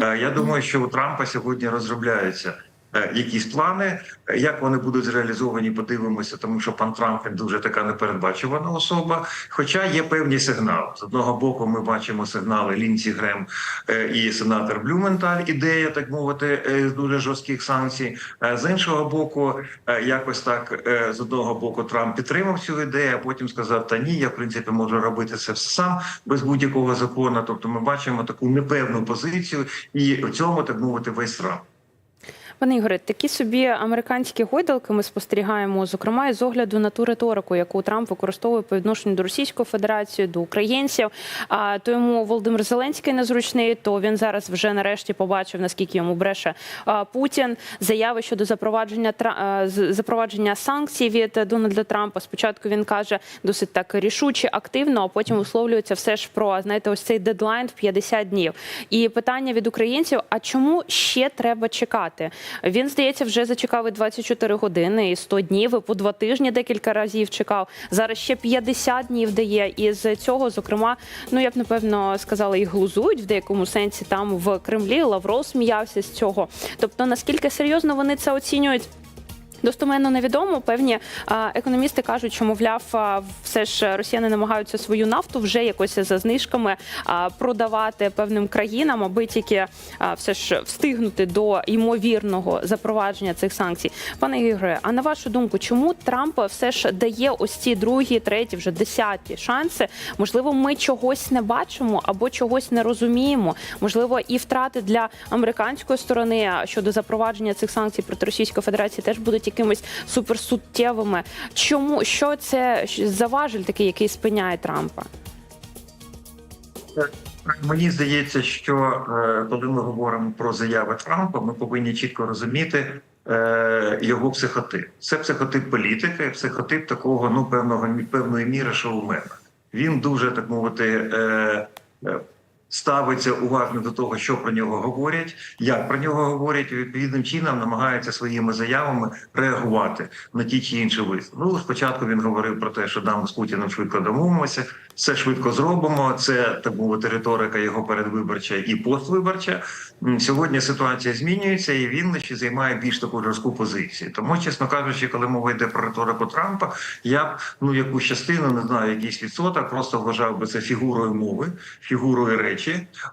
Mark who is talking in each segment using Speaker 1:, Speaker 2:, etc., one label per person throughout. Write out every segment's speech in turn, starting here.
Speaker 1: Е, Я думаю, що у Трампа сьогодні розробляються якісь плани. Е, Як вони будуть зреалізовані, подивимося, тому що пан Трамп він дуже така непередбачувана особа. Хоча є певні сигнали. З одного боку, ми бачимо сигнали Лінсі Грем е, і сенатор Блюменталь. Ідея, так мовити, е, дуже жорстких санкцій. Е, З іншого боку, е, якось так е, з одного боку Трамп підтримав цю ідею, а потім сказав: Та ні, я в принципі можу робити це все сам без будь-якого закону. Тобто, ми бачимо таку непевну позицію, і в цьому так мовити весь Трамп.
Speaker 2: Пане Ігоре, такі собі американські гойдалки ми спостерігаємо, зокрема, із огляду на ту риторику, яку Трамп використовує по відношенню до Російської Федерації, до українців. А то йому Володимир Зеленський незручний, то він зараз вже нарешті побачив, наскільки йому бреше Путін. Заяви щодо запровадження запровадження санкцій від Дональда Трампа. Спочатку він каже досить так рішуче, активно, а потім висловлюється все ж про знаєте, ось цей дедлайн в 50 днів. І питання від українців: а чому ще треба чекати? Він здається, вже зачекав і 24 години, і 100 днів, і по два тижні декілька разів чекав. Зараз ще 50 днів дає. І з цього, зокрема, ну я б напевно сказала, і глузують в деякому сенсі там в Кремлі. Лавров сміявся з цього. Тобто, наскільки серйозно вони це оцінюють? Достоменно невідомо. Певні економісти кажуть, що мовляв, все ж росіяни намагаються свою нафту вже якось за знижками продавати певним країнам, аби тільки все ж встигнути до ймовірного запровадження цих санкцій. Пане Ігоре, а на вашу думку, чому Трамп все ж дає ось ці другі, треті, вже десяті шанси? Можливо, ми чогось не бачимо або чогось не розуміємо. Можливо, і втрати для американської сторони щодо запровадження цих санкцій проти Російської Федерації теж будуть якимись суперсуттєвими. Чому що це за важель такий, який спиняє Трампа?
Speaker 1: Мені здається, що е, коли ми говоримо про заяви Трампа, ми повинні чітко розуміти е, його психотип. Це психотип політики, психотип такого ну певного певної міри шоумена. Він дуже так мовити. Ставиться уважно до того, що про нього говорять, як про нього говорять, відповідним чином намагається своїми заявами реагувати на ті чи інші висновки. Ну спочатку він говорив про те, що нам з Путіним швидко домовимося, все швидко зробимо. Це так мовити риторика його передвиборча і поствиборча. Сьогодні ситуація змінюється, і він лише займає більш таку жорстку позицію. Тому, чесно кажучи, коли мова йде про риторику Трампа, я б ну якусь частину не знаю, якийсь відсоток, просто вважав би це фігурою мови, фігурою речі.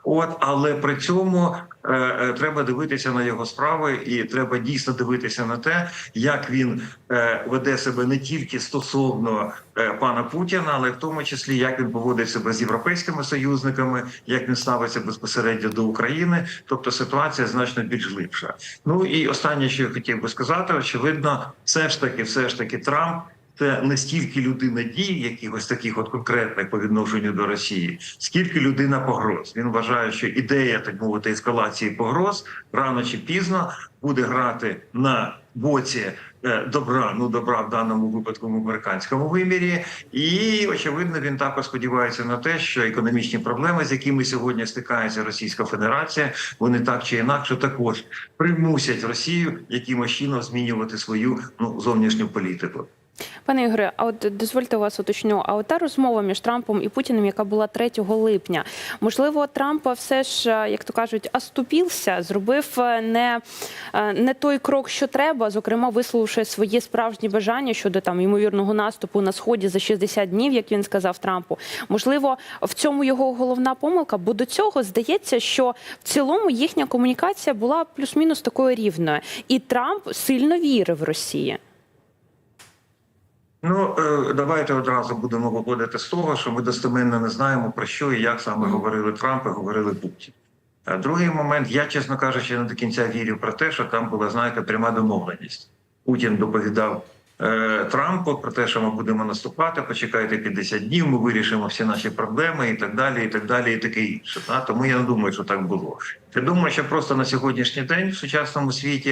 Speaker 1: От але при цьому е, е, треба дивитися на його справи, і треба дійсно дивитися на те, як він е, веде себе не тільки стосовно е, пана Путіна, але в тому числі як він поводить себе з європейськими союзниками, як він ставиться безпосередньо до України. Тобто ситуація значно більш глибша. Ну і останнє, що я хотів би сказати, очевидно, все ж таки, все ж таки, Трамп. Це не стільки людина дій, якихось таких от конкретних по відношенню до Росії, скільки людина погроз. Він вважає, що ідея так мовити ескалації погроз рано чи пізно буде грати на боці е, добра, ну добра в даному випадку в американському вимірі, і очевидно, він також сподівається на те, що економічні проблеми, з якими сьогодні стикається Російська Федерація, вони так чи інакше також примусять Росію якимось чином змінювати свою ну зовнішню політику.
Speaker 2: Пане Ігоре, а от дозвольте вас уточню. А от та розмова між Трампом і Путіним, яка була 3 липня, можливо, Трампа все ж, е, як то кажуть, оступівся, зробив е, не, е, не той крок, що треба, зокрема, висловивши свої справжні бажання щодо там ймовірного наступу на сході за 60 днів, як він сказав Трампу. Можливо, в цьому його головна помилка, бо до цього здається, що в цілому їхня комунікація була плюс-мінус такою рівною, і Трамп сильно вірив Росії.
Speaker 1: Ну е, давайте одразу будемо виходити з того, що ми достеменно не знаємо про що і як саме говорили Трамп і говорили Путін. А Другий момент, я чесно кажучи, не до кінця вірю про те, що там була знаєте пряма домовленість. Путін доповідав е, Трампу про те, що ми будемо наступати. Почекайте 50 днів, ми вирішимо всі наші проблеми і так далі, і так далі, і таке інше. Та? Тому я не думаю, що так було. Я думаю, що просто на сьогоднішній день в сучасному світі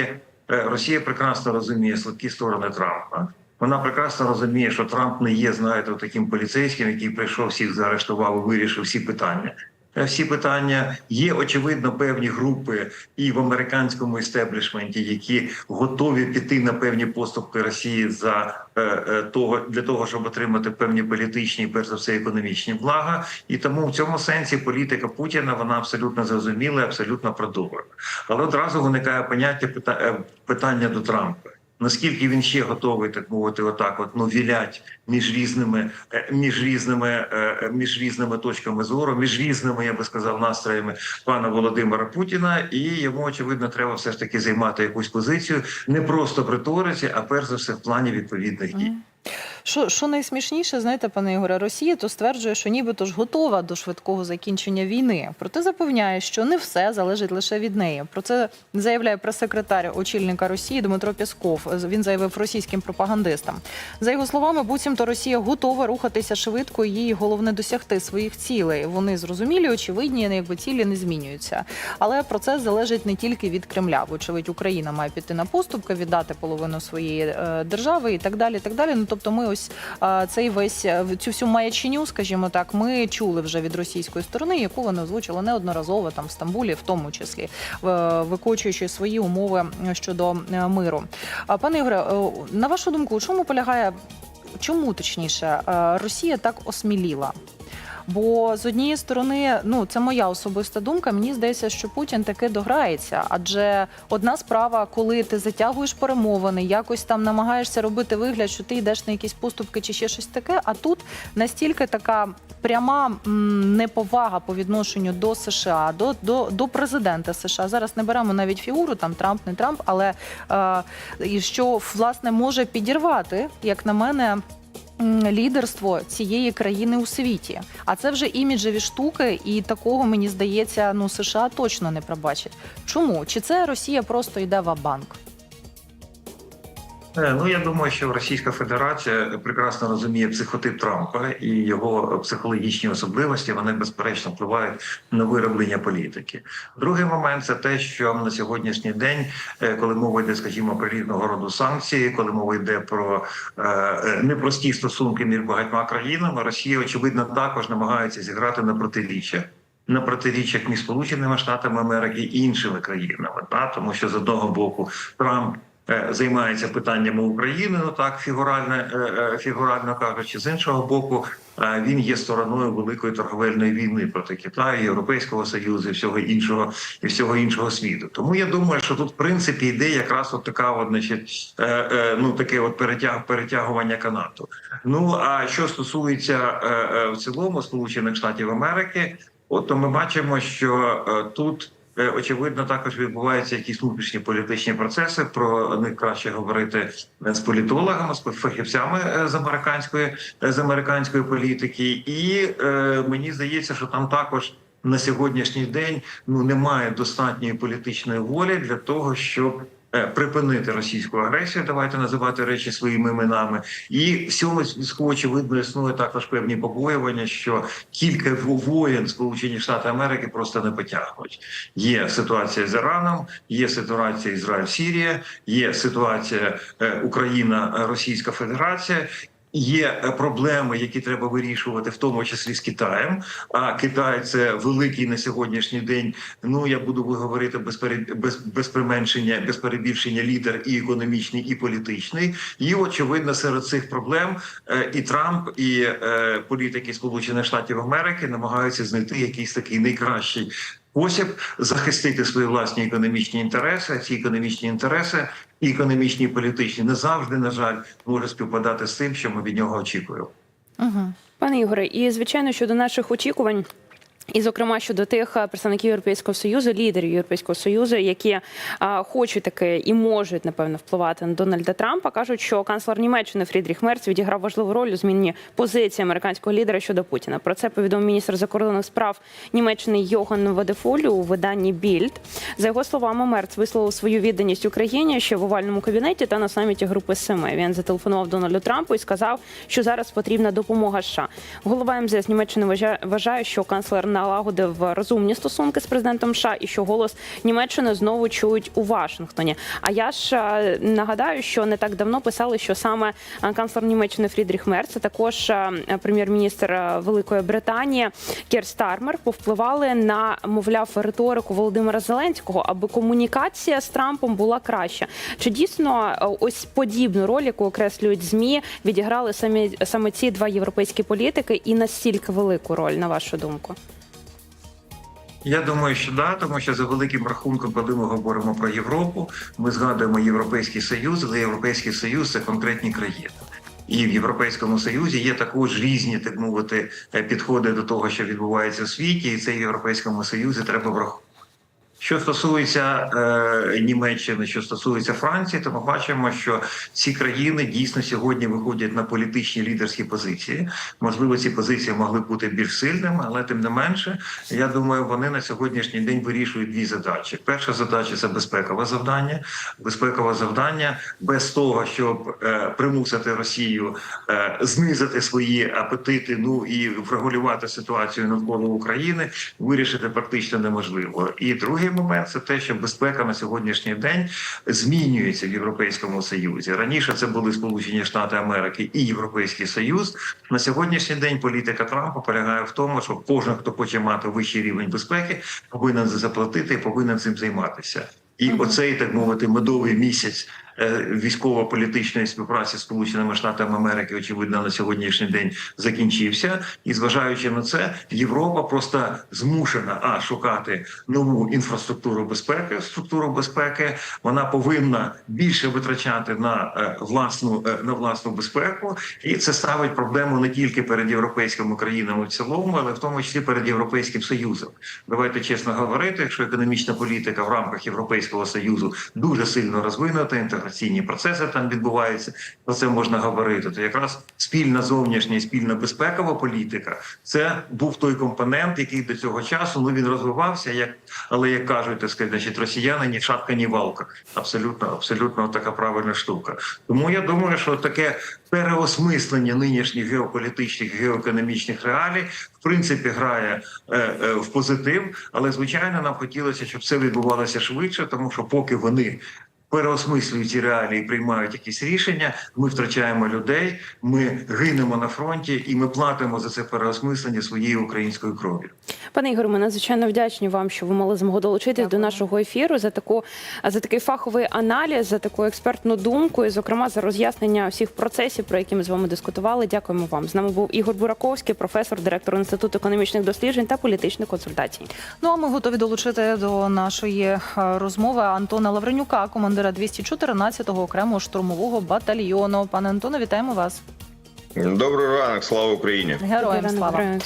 Speaker 1: е, Росія прекрасно розуміє слабкі сторони Трампа. Вона прекрасно розуміє, що Трамп не є, знаєте, таким поліцейським, який прийшов всіх заарештував і вирішив всі питання. е, всі питання. Є очевидно певні групи і в американському істеблішменті, які готові піти на певні поступки Росії за е, е, того для того, щоб отримати певні політичні, перш за все, економічні блага. І тому в цьому сенсі політика Путіна вона абсолютно зрозуміла, абсолютно продовжена. Але одразу виникає поняття питання до Трампа. Наскільки він ще готовий так мовити, отак, от ну вілять між різними е, між різними е, між різними точками зору, між різними, я би сказав, настроями пана Володимира Путіна, і йому очевидно треба все ж таки займати якусь позицію не просто в риториці, а перш за все в плані відповідних дій.
Speaker 3: Що, що найсмішніше, знаєте, пане Ігоре, Росія то стверджує, що нібито ж готова до швидкого закінчення війни. Проте запевняє, що не все залежить лише від неї. Про це заявляє прес-секретар очільника Росії Дмитро Пєсков. Він заявив російським пропагандистам. За його словами, буцімто Росія готова рухатися швидко. Їй головне досягти своїх цілей. Вони зрозумілі, очевидні, якби цілі не змінюються. Але процес залежить не тільки від Кремля. Вочевидь, Україна має піти на поступки, віддати половину своєї е, держави і так далі. Так далі. Ну тобто, ми ось е, цей весь е, цю всю маяченю, скажімо так, ми чули вже від російської сторони, яку вони озвучили неодноразово там в Стамбулі, в тому числі викочуючи свої умови щодо миру. Пане Ігоре, на вашу думку, у чому полягає? Чому точніше е, Росія так осміліла? Бо з однієї сторони, ну це моя особиста думка. Мені здається, що Путін таки дограється. Адже одна справа, коли ти затягуєш перемовини, якось там намагаєшся робити вигляд, що ти йдеш на якісь поступки чи ще щось таке. А тут настільки така пряма неповага по відношенню до США, до, до, до президента США. Зараз не беремо навіть фігуру, там Трамп, не Трамп, але е, що власне може підірвати, як на мене. Лідерство цієї країни у світі, а це вже іміджеві штуки, і такого мені здається, ну США точно не пробачать. Чому чи це Росія просто йде в банк?
Speaker 1: Е, Ну я думаю, що Російська Федерація прекрасно розуміє психотип Трампа і його психологічні особливості. Вони безперечно впливають на вироблення політики. Другий момент це те, що на сьогоднішній день, е, коли мова йде, скажімо, про різного роду санкції, коли мова йде про е, непрості стосунки між багатьма країнами, Росія очевидно також намагається зіграти на протиріччя. На протиріччях між Сполученими Штатами Америки і іншими країнами, та тому що з одного боку Трамп займається питаннями України, ну так фігурально, е, е, фігурально кажучи, з іншого боку, е, він є стороною великої торговельної війни проти Китаю, Європейського союзу і всього іншого і всього іншого світу. Тому я думаю, що тут в принципі йде якраз от така, от, значить, е, е, ну таке от перетяг, перетягування канату. Ну а що стосується е, е, в цілому Сполучених Штатів Америки, от то ми бачимо, що е, тут. Е, Очевидно, також відбуваються якісь внутрішні політичні процеси. Про них краще говорити е, з політологами, з фахівцями е, з американської з американської політики, і е, мені здається, що там також на сьогоднішній день ну немає достатньої політичної волі для того, щоб припинити російську агресію. Давайте називати речі своїми іменами. І в цьому зв'язку очевидно існує також певні побоювання, що кілька во- воєн Сполучені Штати Америки просто не потягнуть. Є ситуація з Іраном, є ситуація Ізраїль-Сірія, є ситуація е, Україна, Російська Федерація. Є е, проблеми, які треба вирішувати, в тому числі з Китаєм. А Китай це великий на сьогоднішній день. Ну я буду говорити без без, без применшення, без перебільшення лідер і економічний, і політичний. І очевидно, серед цих проблем е, і Трамп, і е, політики Сполучених Штатів Америки намагаються знайти якийсь такий найкращий спосіб захистити свої власні економічні інтереси. Ці економічні інтереси і економічні, і політичні не завжди, на жаль, може співпадати з тим, що ми від нього очікуємо.
Speaker 3: Угу.
Speaker 2: Пане Ігоре, і звичайно щодо наших очікувань. І, зокрема, щодо тих е, представників Європейського союзу, лідерів Європейського союзу, які а, хочуть таки і можуть напевно впливати на Дональда Трампа, кажуть, що канцлер Німеччини Фрідріх Мерц відіграв важливу роль у зміні позиції американського лідера щодо Путіна. Про це повідомив міністр закордонних справ Німеччини Йоган Вадефоль у виданні Більд. За його словами, Мерц висловив свою відданість Україні ще в овальному кабінеті та на саміті групи Семи. Він зателефонував Дональду Трампу і сказав, що зараз потрібна допомога США. Голова МЗС Німеччини вважає, що канцлер на налагодив розумні стосунки з президентом США і що голос Німеччини знову чують у Вашингтоні. А я ж е, нагадаю, що не так давно писали, що саме е, канцлер Німеччини Фрідріх Мерц, а також е, прем'єр-міністр Великої Британії Кір Стармер повпливали на, мовляв, риторику Володимира Зеленського, аби комунікація з Трампом була краща. Чи дійсно ось подібну роль, яку окреслюють змі, відіграли самі саме ці два європейські політики, і настільки велику роль, на вашу думку?
Speaker 1: Я думаю, що да, тому що за великим рахунком, коли ми говоримо про Європу, ми згадуємо Європейський Союз, але Європейський Союз це конкретні країни. І в Європейському Союзі є також різні, так мовити, е, підходи до того, що відбувається в світі, і це в Європейському Союзі треба враховувати. Що стосується е, Німеччини, що стосується Франції, то ми бачимо, що ці країни дійсно сьогодні виходять на політичні лідерські позиції. Можливо, ці позиції могли бути більш сильними, але тим не менше, я думаю, вони на сьогоднішній день вирішують дві задачі. Перша задача це безпекове завдання. Безпекове завдання без того, щоб е, примусити Росію е, знизити свої апетити, ну і врегулювати ситуацію навколо України, вирішити практично неможливо. І другий момент це те, що безпека на сьогоднішній день змінюється в Європейському Союзі. Раніше це були Сполучені Штати Америки і Європейський Союз. На сьогоднішній день політика Трампа полягає в тому, що кожен, хто хоче мати вищий рівень безпеки, повинен заплатити і повинен цим займатися. І оцей так мовити медовий місяць військово-політичної співпраці з Сполученими Штатами Америки, очевидно, на сьогоднішній день закінчився. І зважаючи на це, Європа просто змушена а шукати нову інфраструктуру безпеки, структуру безпеки. Вона повинна більше витрачати на е, власну е, на власну безпеку, і це ставить проблему не тільки перед європейськими країнами в цілому, але в тому числі перед європейським союзом. Давайте чесно говорити, якщо економічна політика в рамках Європейського союзу дуже сильно розвинута, інтеграційні процеси там відбуваються. Про це можна говорити. То якраз спільна зовнішня і спільна безпекова політика це був той компонент, який до цього часу ну він розвивався, як але як кажуть, так сказати, значить, росіяни ні шапка, ні валка. Абсолютно, абсолютно така правильна штука. Тому я думаю, що таке переосмислення нинішніх геополітичних геоекономічних реалій в принципі грає е, е, в позитив, але звичайно нам хотілося, щоб це відбувалося швидше, тому що поки вони. Переосмислюють ці реалії, приймають якісь рішення. Ми втрачаємо людей, ми гинемо на фронті, і ми платимо за це переосмислення своєю українською кров'ю.
Speaker 2: Пане Ігорю, ми надзвичайно вдячні вам, що ви мали змогу долучитись до нашого ефіру за таку за такий фаховий аналіз, за таку експертну думку і, зокрема, за роз'яснення всіх процесів, про які ми з вами дискутували. Дякуємо вам. З нами був Ігор Бураковський, професор, директор інституту економічних досліджень та політичних консультацій.
Speaker 3: Ну а ми готові долучити до нашої е, розмови Антона Лавренюка, командира 214-го окремого штурмового батальйону. Пане Антоне, вітаємо вас.
Speaker 4: Добрий ранок, слава Україні.
Speaker 3: Героям слава.
Speaker 2: Слава.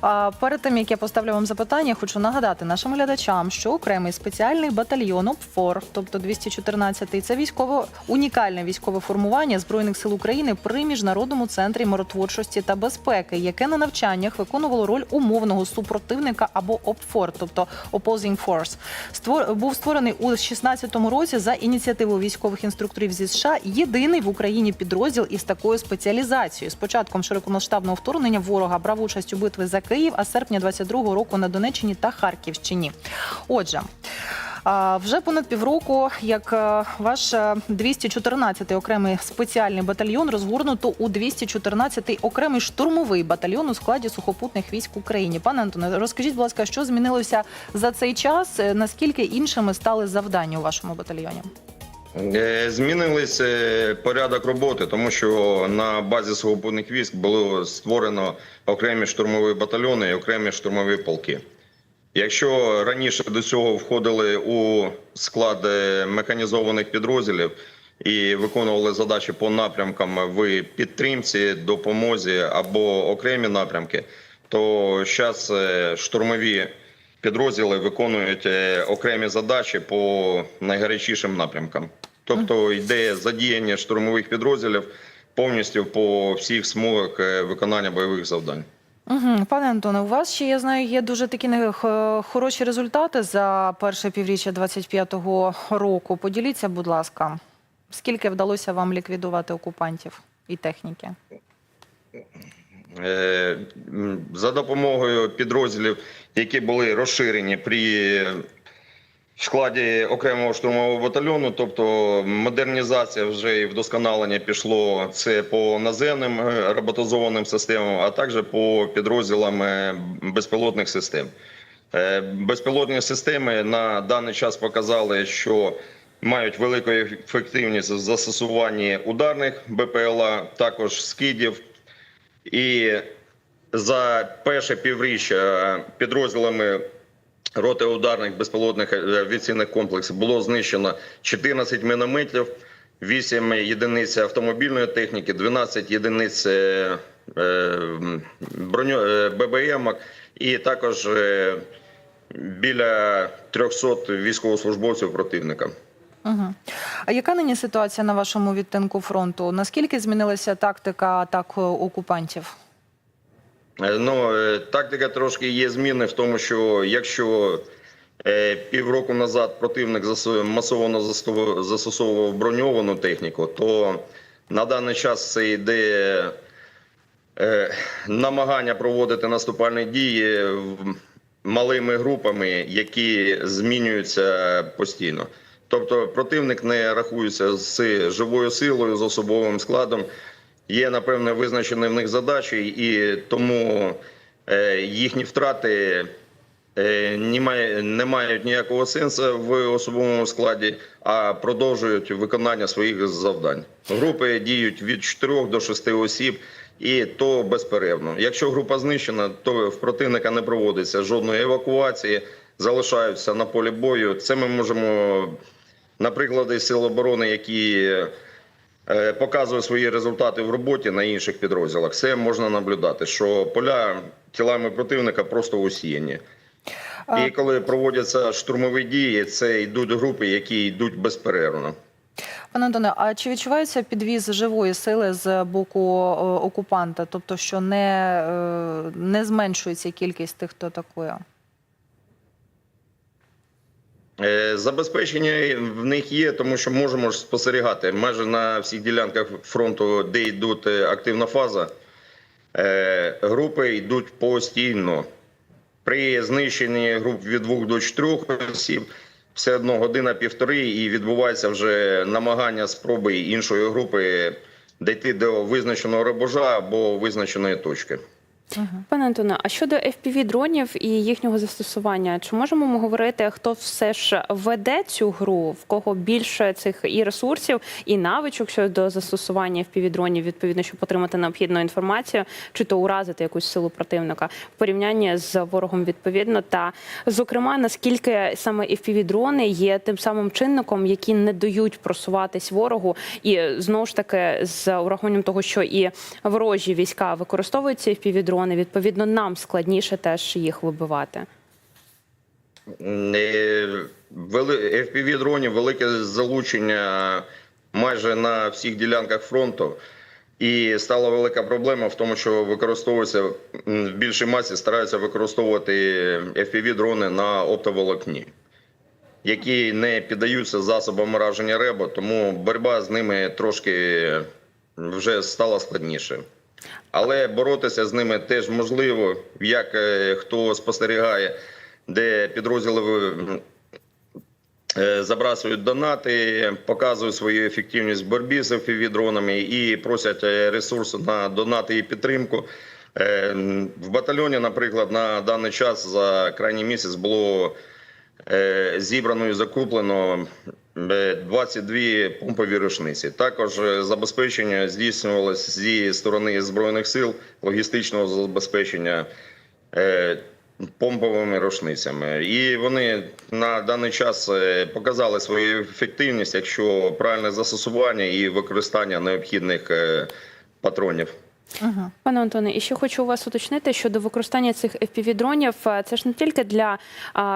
Speaker 3: А перед тим як я поставлю вам запитання, хочу нагадати нашим глядачам, що окремий спеціальний батальйон ОПФОР, тобто 214-й, це військово унікальне військове формування збройних сил України при міжнародному центрі миротворчості та безпеки, яке на навчаннях виконувало роль умовного супротивника або ОПФОР, тобто Opposing Force. Створ був створений у 16-му році за ініціативою військових інструкторів зі США. Єдиний в Україні підрозділ із такою спеціалізацією. Початком широкомасштабного вторгнення ворога брав участь у битві за Київ, а з серпня 22-го року на Донеччині та Харківщині. Отже. Вже понад півроку, як е, ваш е, 214-й окремий спеціальний батальйон розгорнуто у 214-й окремий штурмовий батальйон у складі сухопутних військ України. Пане Антоне, розкажіть, будь ласка, що змінилося за цей час? Е, Наскільки іншими стали завдання у вашому батальйоні?
Speaker 4: Е, Змінились е, порядок роботи, тому що на базі сухопутних військ було створено окремі штурмові батальйони і окремі штурмові полки. Якщо раніше до цього входили у склад е, механізованих підрозділів і виконували задачі по напрямкам в підтримці, допомозі або окремі напрямки, то зараз штурмові підрозділи виконують окремі задачі по найгарячішим напрямкам. Тобто йде задіяння штурмових підрозділів повністю по всіх смугах е, виконання бойових завдань.
Speaker 3: Угу. Пане Антоне, у вас ще я знаю, є дуже такі не- хороші результати за перше півріччя 25-го року. Поділіться, будь ласка, скільки вдалося вам ліквідувати окупантів і техніки?
Speaker 4: Е, За допомогою підрозділів, які були розширені при складі окремого штурмового батальйону, тобто модернізація вже і вдосконалення пішло це по наземним е, роботизованим системам, а також по підрозділам е, безпілотних систем. Е, Безпілотні системи на даний час показали, що мають велику ефективність в застосуванні ударних БПЛА, також скидів. І за перше півріччя підрозділами роти ударних безпілотних е, авіаційних комплексів було знищено 14 мінометів, 8 єдиниць автомобільної техніки, 12 єдиниць е, е, броню, ББМ і також біля 300 військовослужбовців противника.
Speaker 3: Угу. А яка нині ситуація на вашому відтинку фронту? Наскільки змінилася тактика атак окупантів?
Speaker 4: Е, Ну, е, тактика трошки є зміни в тому, що якщо е, півроку назад противник масово застосовував- броньовану техніку, то на даний час це йде намагання проводити наступальні дії малими групами, які змінюються постійно. Тобто противник не рахується з живою силою, з особовим складом. Є напевне визначені в них задачі, і тому е, їхні втрати е, не, мають ніякого сенсу в особовому складі, а продовжують виконання своїх завдань. Групи діють від 4 до 6 осіб, і то безперервно. Якщо група знищена, то в противника не проводиться жодної евакуації, залишаються на полі бою. Це ми можемо на прикладі сил оборони, які показує свої результати в роботі на інших підрозділах. Це можна наблюдати, що поля тілами противника просто усіяні. І коли проводяться штурмові дії, це йдуть групи, які йдуть безперервно.
Speaker 3: Пане Антоне, а чи відчувається підвіз живої сили з боку е, окупанта? Тобто, що не, е, не зменшується кількість тих, хто атакує?
Speaker 4: Е, Забезпечення в них є, тому що можемо ж спостерігати майже на всіх ділянках фронту, де йдуть е, активна фаза. е, Групи йдуть постійно. При знищенні груп від 2 до 4 осіб все одно година-півтори, і відбувається вже намагання спроби іншої групи дійти до визначеного рубежа або визначеної точки.
Speaker 2: Пане Антоне, а щодо fpv дронів і їхнього застосування, чи можемо ми говорити, хто все ж веде цю гру, в кого більше цих і ресурсів, і навичок щодо застосування fpv дронів, відповідно, щоб отримати необхідну інформацію, чи то уразити якусь силу противника? В порівнянні з ворогом відповідно, та зокрема наскільки саме fpv дрони є тим самим чинником, які не дають просуватись ворогу, і знову ж таки з урахуванням того, що і ворожі війська використовують ці fpv дрони, відповідно нам складніше теж їх вибивати.
Speaker 4: fpv дронів велике залучення майже на всіх ділянках фронту. І стала велика проблема в тому, що використовується в більшій масі стараються використовувати fpv дрони на оптоволокні, які не піддаються засобам ураження РЕБО, тому боротьба з ними трошки вже стала складніше. Але боротися з ними теж можливо, як е, хто спостерігає, де підрозділи е, забрасують донати, показують свою ефективність в боротьбі з FPV-дронами і просять е, ресурси на донати і підтримку. В батальйоні, наприклад, на даний час за крайній місяць було зібрано і закуплено 22 помпові рушниці. Також е, забезпечення здійснювалося зі сторони збройних сил логістичного забезпечення е, помповими рушницями. І вони на даний час е, показали свою ефективність, якщо правильне застосування і використання необхідних патронів.
Speaker 3: Угу.
Speaker 2: Пане Антоне, і ще хочу у вас уточнити щодо використання цих FPV-дронів. Це ж не тільки для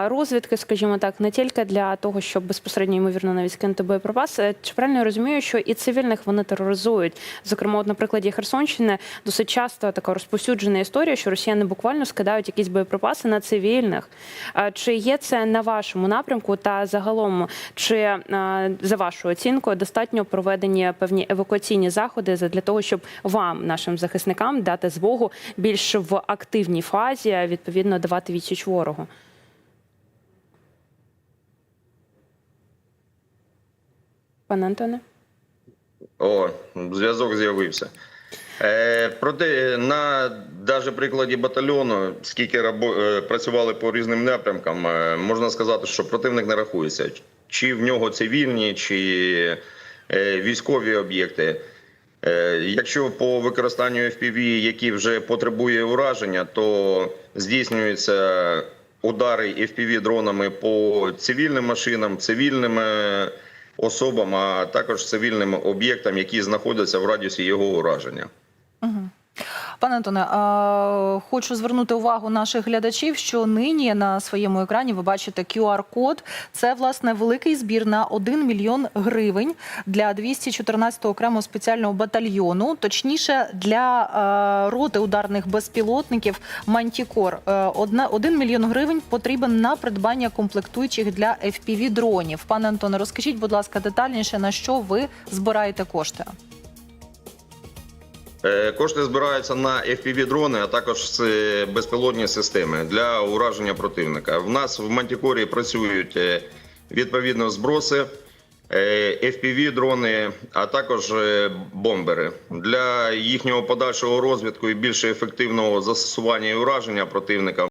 Speaker 2: розвідки, скажімо так, не тільки для того, щоб безпосередньо ймовірно навіть скинути боєприпас. Е, Чи правильно я розумію, що і цивільних вони тероризують? Зокрема, от на прикладі Херсонщини досить часто така розповсюджена історія, що росіяни буквально скидають якісь боєприпаси на цивільних. Чи є це на вашому напрямку? Та загалом, чи за вашою оцінкою достатньо проведені певні евакуаційні заходи для того, щоб вам, нашим захисникам дати змогу більш в активній фазі відповідно давати відсіч ворогу. Пане Антоне.
Speaker 4: О, зв'язок з'явився. Е, проте на навіть прикладі батальйону, скільки рабо, е, працювали по різним напрямкам, е, можна сказати, що противник не рахується. Чи в нього цивільні, чи е, військові об'єкти. Е, якщо по використанню FPV, які вже потребує ураження, то здійснюються удари FPV дронами по цивільним машинам, цивільним е, особам, а також цивільним об'єктам, які знаходяться в радіусі його ураження.
Speaker 3: Пане Антоне, хочу звернути увагу наших глядачів, що нині на своєму екрані ви бачите QR-код. Це власне великий збір на 1 мільйон гривень для 214-го окремого спеціального батальйону, точніше для роти ударних безпілотників Мантікор. Е, одна 1 мільйон гривень потрібен на придбання комплектуючих для fpv дронів. Пане Антоне, розкажіть, будь ласка, детальніше на що ви збираєте кошти?
Speaker 4: Е, Кошти збираються на FPV-дрони, а також е, безпілотні системи для ураження противника. В нас в Мантікорі працюють е, відповідно зброси, FPV-дрони, а також е, бомбери. Для їхнього подальшого розвитку і більш ефективного застосування і ураження противника